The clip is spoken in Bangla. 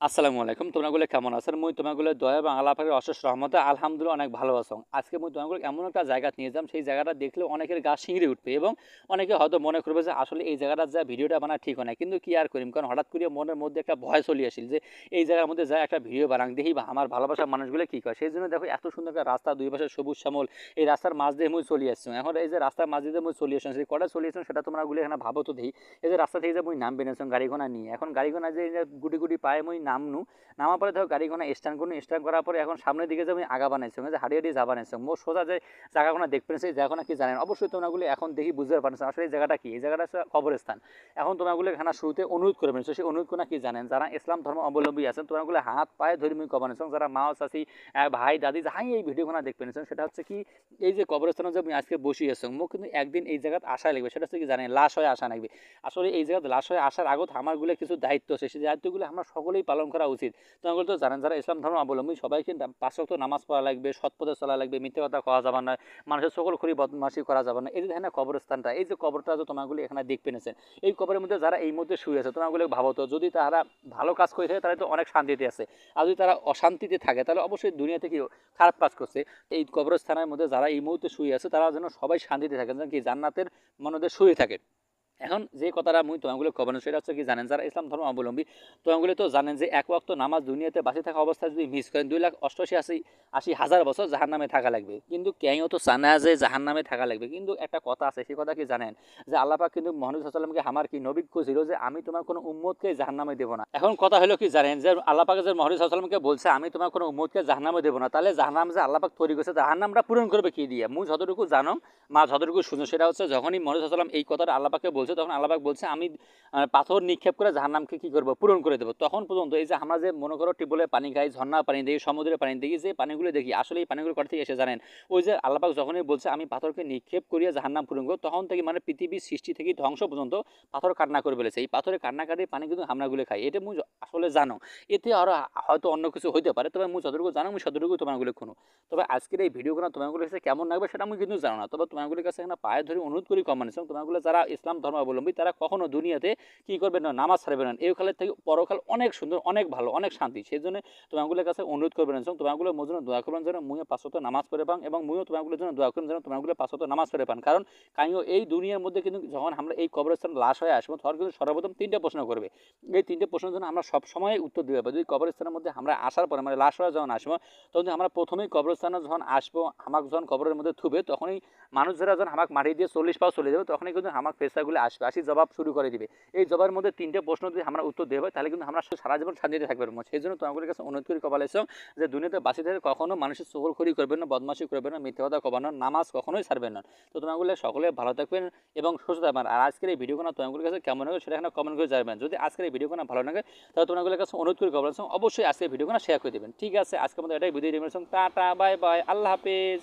আসসালামু আলাইকুম। তোমাগুলো কেমন আছেন? মুই তোমাগুলো দয়া এবং আল্লাহের অশেষ রহমতে আলহামদুলিল্লাহ অনেক ভালো আছো। আজকে মুই তোমাগুলো এমন একটা জায়গা নিয়ে যাম, সেই জায়গাটা দেখলে অনেকের গা শিংড়ে উঠবে এবং অনেকে হয়তো মনে করবে যে আসলে এই জায়গাটা যা ভিডিওটা বানা ঠিক হয় না কিন্তু কি আর করিম? কারণ হঠাৎ করে মনের মধ্যে একটা ভয় চলে আসিল যে এই জায়গার মধ্যে যা একটা ভিডিও বানাং দেখি বা আমার ভালোবাসার মানুষগুলো কী করে? সেই জন্য দেখো এত সুন্দর একটা রাস্তা, দুই পাশে সবুজ শ্যামল, এই রাস্তার মাঝ দিয়ে মুই চলে আসছি। এখন এই যে রাস্তার মাঝ দিয়ে মুই চলে আসছি, সেই কটা চলে আসছেন সেটা তোমরা গুলো এখানে ভাবো তো দেখি। এই যে রাস্তা থেকে যে মুই নাম বেনেছিলাম গাড়িঘোনা নিয়ে। এখন গাড়িঘোনা যে যে গুটি গুটি পায়ে, মুই নামনু। নামার পরে ধরো গাড়িখানা স্ট্যান্ড করুন। স্ট্যান্ড করার পরে এখন সামনের দিকে যে আমি আগা বানাইছি যে হাড়িয়ে হাড়িয়ে যা বানাইছি মোট সোজা যে জায়গাগুলো দেখবেন সেই জায়গাগুলো কি জানেন? অবশ্যই তোমরাগুলি এখন দেখি বুঝতে পারছ। আসলে এই জায়গাটা কি? এই জায়গাটা হচ্ছে কবরস্থান। এখন তোমরাগুলো এখানে শুরুতে অনুরোধ করবেন সেই অনুরোধ কোনা কি জানেন? যারা ইসলাম ধর্ম অবলম্বী আছেন তোমরাগুলো হাত, পায়ে ধরে মুই কবানেছ যারা মা চাষি ভাই, দাদি, যাহাই এই ভিডিওগুলো দেখবেন সেটা হচ্ছে কি, এই যে কবরস্থানে যে আমি আজকে বসি আছো মোক কিন্তু একদিন এই জায়গাত আসা লাগবে। সেটা হচ্ছে কি জানেন? লাশ হয়ে আসা লাগবে। আসলে এই জায়গাতে লাশ হয়ে আসার আগত আমারগুলো কিছু দায়িত্ব আছে। সেই দায়িত্বগুলো আমরা সকলেই করা উচিত। তোমাগুলো তো জানেন যারা ইসলাম ধর্ম অবলম্বী, সবাইকে পাঁচ ওয়াক্ত নামাজ পড়া লাগবে, সৎ পথে চলা লাগবে, মিথ্যে কথা কওয়া যাবে না, মানুষের সকল খুরি বদমাশি করা যাবে না। এই যে দেখেন কবরস্থানটা, এই যে কবরটা যে তোমাগুলি এখানে দেখ পেনেছেন এই কবরের মধ্যে যারা এই মধ্যে শুয়ে আছে তোমাগুলো ভাবো তো, যদি তারা ভালো কাজ করে থাকে, তাহলে তো অনেক শান্তিতে আছে। আর যদি তারা অশান্তিতে থাকে, তাহলে অবশ্যই দুনিয়া থেকে খারাপ কাজ করছে। এই কবরস্থানের মধ্যে যারা এই মুহূর্তে শুয়ে আছে, তারা যেন সবাই শান্তিতে থাকে, যেন কি জান্নাতের মনদের শুয়ে থাকে। এখন যে কথাটা মুই তোমাগুলো কবানো সেটা হচ্ছে কি জানেন যারা ইসলাম ধর্ম অবলম্বী তোমাগুলো তো জানেন যে এক ওয়াক্ত নামাজ দুনিয়াতে বাঁচে থাকা অবস্থায় যদি মিস করেন দুই লাখ অষ্টআশি আশি আশি হাজার বছর জাহান নামে থাকা লাগবে। কিন্তু কেউ তো জানা যে জাহান নামে থাকা লাগবে। কিন্তু একটা কথা আছে, সেই কথা কি জানেন? যে আল্লাপাক কিন্তু মহানুদ সাল্লামকে আমার কি নবী খুঁজছিল যে আমি তোমার কোনো উম্মতকে জাহান নামে দেবো না। এখন কথা হলো কি জানেন যে আল্লাপাকে যে মহানুদ সাল্লামকে বলছে, আমি তোমার কোনো উম্মতকে জাহান নামে দেবো না। তাহলে জাহান নাম যে আল্লাপাক তৈরি করছে জাহান নামটা পূরণ করবে কি দিয়ে? মুই যতটুকু জানো, মা যতটুকু শুনো, সেটা হচ্ছে যখনই মহানুদ সাল্লাম এই কথাটা আল্লাপাকে বলছে তখন আল্লাপাক বলছে, আমি পাথর নিক্ষেপ করে জাহান্নামকে কী করব? পূরণ করে দেবো। তখন পর্যন্ত এই যে আমরা যে মনে করো টিবলে পানি খাই, ঝর্ণা পানি দেখি, সমুদ্রের পানি দেখি, যে পানিগুলো দেখি, আসলে এই পানিগুলো কথা থেকে এসে জানেন? ওই যে আল্লাপাক যখনই বলছে, আমি পাথরকে নিক্ষেপ করিয়া জাহান্নাম পূরণ করব, তখন থেকে মানে পৃথিবীর সৃষ্টি থেকে ধ্বংস পর্যন্ত পাথর কান্না করে ফেলেছে। এই পাথরের কান্না কাটে পানি কিন্তু আমরাগুলো খাই এটা মুই আসলে জানো। এতে আরও হয়তো অন্য কিছু হইতে পারে, তবে মুই যতটুকু জানো, মুই ততটুকু তোমাগুলো খুনো তবে আজকের এই ভিডিওগুলো তোমাগুলো কাছে কেমন লাগবে সেটা আমি কিন্তু জানো না। তবে তোমাগুলোর কাছে পায়ে ধরে অনুরোধ করি কমান এবং তোমাগুলো যারা ইসলাম ধর্ম অবলম্বী, তারা কখনো দুনিয়াতে কি করবেন না, নামাজ ছাড়বেন না। এই কালের থেকে পরকাল অনেক সুন্দর, অনেক ভালো, অনেক শান্তি। সেই জন্য তোমাগুলোর কাছে অনুরোধ করবেন এবং তোমাগুলো মজুর দোয়া করবেন, যেন মুয়ে পাঁচত নামাজ পড়ে পান এবং মুয়েও তোমাগুলোর জন্য দোয়া করবেন, যেন তোমাগুলো পাঁচত নামাজ পড়ে পান। কারণ কাইও এই দুনিয়ার মধ্যে কিন্তু যখন আমরা এই কবরস্থান লাশ হয়ে আসব, তখন কিন্তু সর্বপ্রথম তিনটে প্রশ্ন করবে। এই তিনটে প্রশ্নের জন্য আমরা সবসময় উত্তর দিতে পারব। যদি কবরস্থানের মধ্যে আমরা আসার পরে মানে লাশ হয়ে যখন আসব, তখন আমরা প্রথমেই কবরস্থানে যখন আসব আমাক যখন কবরের মধ্যে থুবে, তখনই মানুষ যারা যখন আমাকে মাটি দিয়ে চল্লিশ পাও চলে যাবে, তখনই কিন্তু আমার পেশাগুলো আসবে আসি জবাব শুরু করে দিবে। এই জবাবের মধ্যে তিনটে প্রশ্ন যদি আমরা উত্তর দেবো তাহলে কিন্তু আমরা সারা জীবন শান্তিতে থাকবে সেই জন্য তোমাদের কাছে অনুরোধ করি, কপাল এসো যে দুনিয়াতে বাঁচি থেকে কখনো মানুষের সকল খড়ি করবেন না, বদমাশি করবেন না, মিথ্যে কথা কবানো নামাজ কখনোই ছাড়বেন না। তো তোমাগুলো সকলে ভালো থাকবেন এবং সুস্থ থাকবেন। আর আজকের এই ভিডিওগুলো তোমাদের কাছে কেমন হবে সেটা এখানে কমেন্ট করে জানাবেন। যদি আজকের এই ভিডিওগুলো ভালো লাগে, তাহলে তোমাদের কাছে অনুরোধ করি, কপাল অবশ্যই আজকের ভিডিওগুলো শেয়ার করে দেবেন। ঠিক আছে, আজকের মধ্যে এটাই ভিডিও দেবেন টাটা বাই বাই আল্লাহ হাফিজ।